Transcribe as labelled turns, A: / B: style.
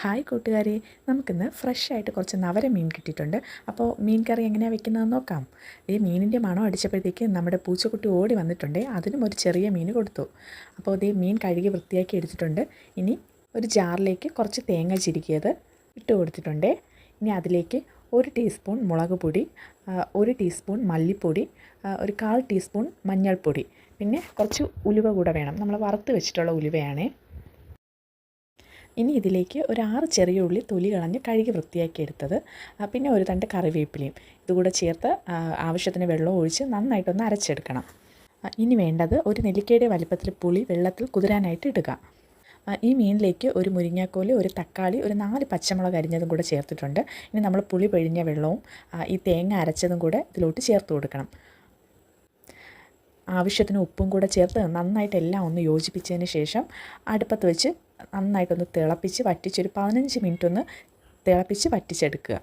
A: Hi കൂട്ടുകാരെ. നമുക്കിന്ന് fresh ആയിട്ട് കുറച്ച് നവര മീൻ കിട്ടിയിട്ടുണ്ട്. അപ്പോൾ മീൻ കറി എങ്ങനെയാണ് വെക്കുന്നതെന്ന് നോക്കാം. ഈ മീനിന്റെ മണം അടിച്ചപ്പോഴത്തേക്ക് നമ്മുടെ പൂച്ചക്കുട്ടി ഓടി വന്നിട്ടുണ്ട്. അതിനും ഒരു ചെറിയ മീൻ കൊടുത്തു. അപ്പോൾ ഇതേ മീൻ കഴുകി വൃത്തിയാക്കി എടുത്തിട്ടുണ്ട്. ഇനി ഒരു ജാറിലേക്ക് കുറച്ച് തേങ്ങ ചിരിക്കിയത് ഇട്ട് കൊടുത്തിട്ടുണ്ട്. ഇനി അതിലേക്ക് ഒരു ടീസ്പൂൺ മുളക് പൊടി ഒരു ടീസ്പൂൺ മല്ലിപ്പൊടി ഒരു കാൽ ടീസ്പൂൺ മഞ്ഞൾപ്പൊടി. പിന്നെ കുറച്ച് ഉലുവ കൂടെ വേണം. നമ്മൾ വറുത്ത് വെച്ചിട്ടുള്ള ഉലുവയാണേ. ഇനി ഇതിലേക്ക് ഒരു ആറ് ചെറിയ ഉള്ളി തൊലി കളഞ്ഞ് കഴുകി വൃത്തിയാക്കി എടുത്തത്. പിന്നെ ഒരു തണ്ട് കറിവേപ്പിലയും. ഇതുകൂടെ ചേർത്ത് ആവശ്യത്തിന് വെള്ളം ഒഴിച്ച് നന്നായിട്ടൊന്ന് അരച്ചെടുക്കണം. ഇനി വേണ്ടത് ഒരു നെല്ലിക്കയുടെ വലിപ്പത്തിൽ പുളി വെള്ളത്തിൽ കുതിരാനായിട്ട് ഇടുക. ഈ മീനിലേക്ക് ഒരു മുരിങ്ങാക്കോൽ ഒരു തക്കാളി ഒരു നാല് പച്ചമുളക് അരിഞ്ഞതും കൂടെ ചേർത്തിട്ടുണ്ട്. ഇനി നമ്മൾ പുളി പിഴിഞ്ഞ വെള്ളവും ഈ തേങ്ങ അരച്ചതും കൂടെ ഇതിലോട്ട് ചേർത്ത് കൊടുക്കണം. ആവശ്യത്തിന് ഉപ്പും കൂടെ ചേർത്ത് നന്നായിട്ട് എല്ലാം ഒന്ന് യോജിപ്പിച്ചതിന് ശേഷം അടുപ്പത്ത് വെച്ച് നന്നായിട്ടൊന്ന് തിളപ്പിച്ച് വറ്റിച്ചൊരു പതിനഞ്ച് മിനിറ്റ് ഒന്ന് തിളപ്പിച്ച് വറ്റിച്ചെടുക്കുക.